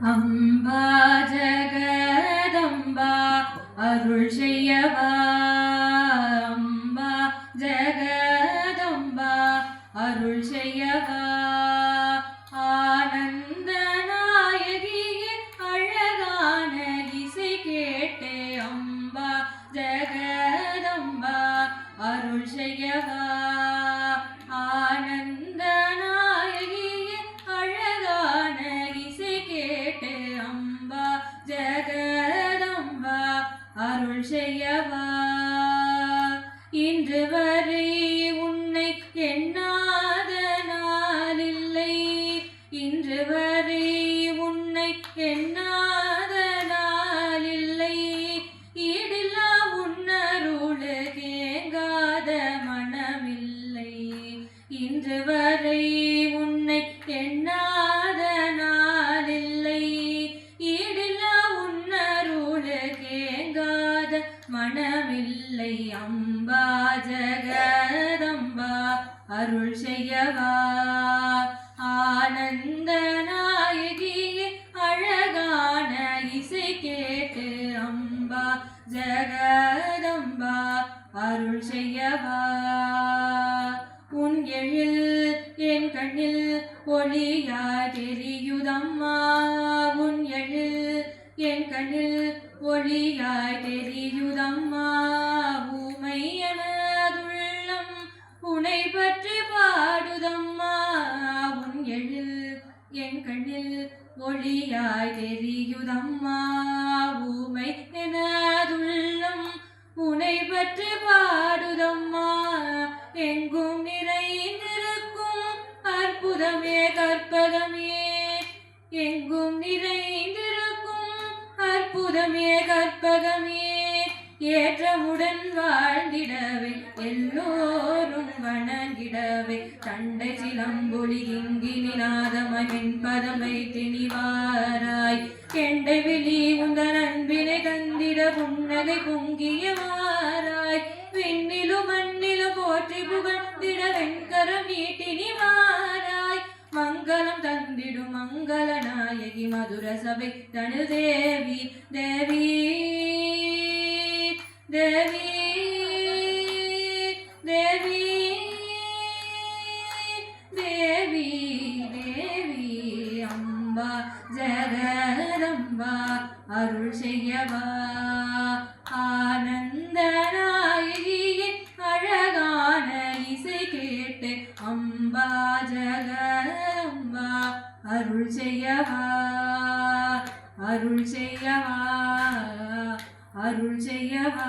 அம்பா ஜகதம்பா அருள் செய்யவா. அம்பா ஜகதம்பா அருள் செய்யவா. ஆனந்த நாயகியே அழகான இசை கேட்டே அம்பா ஜகதம்பா அருள் செய்யவா. அருள் செய்யவா? இன்று வரை உன்னை எண்ணாத நாளில்லை. இன்று வரை உன்னை எண்ணாத நாளில்லை. ஈடில்லா உன்னருளு கேங்காத மனமில்லை. இன்று வரை உன்னை எண்ணாத ஏங்காத மனமில்லை அம்பா ஜகதம்பா அருள் செய்யவா. ஆனந்த நாயகியே அழகான இசை கேட்டு அம்பா ஜகதம்பா அருள் செய்யவா. உன் எழில் என் கண்ணில் ஒளியா தெரியுதம்மா. உன் எழில் என் கண்ணில் ஒளியாய் தெரியுதம்மா ஊமை உனை பற்றி பாடுதம்மா உன் எழில் என் கண்ணில் ஒளியாய் தெரியுதம்மா ஊமை எனதுள்ளம். உனை பற்றி பாடுதம்மா எங்கும் நிறைந்திருக்கும் அற்புதமே கற்பகமே. எங்கும் நிறைந்திருக்கும் அற்புதமே கற்பகமே ஏற்றமுடன் வாழ்ந்திடவே எல்லோரும் வணங்கிடவே தண்டை சிலம்பொலி இங்கினி நாதமகின் பதமை திணிவாராய். கெண்டை விழி உந்தன் அன்பினை தந்திட புன்னகை பொங்கியவாராய் விண்ணிலும் மண்ணிலும் போற்றி புகழ்ந்திட வெண்கரம் நீட்டினிவாய் தந்திடும் மங்கள நாயகி மதுர சபை தனு தேவி தேவி தேவி தேவி தேவி தேவி அம்பா ஜெகதம்பா அருள் செய்யவா ஆனந்தனா அம்மா அருள் செய்யவா அருள் செய்யவா அருள் செய்யவா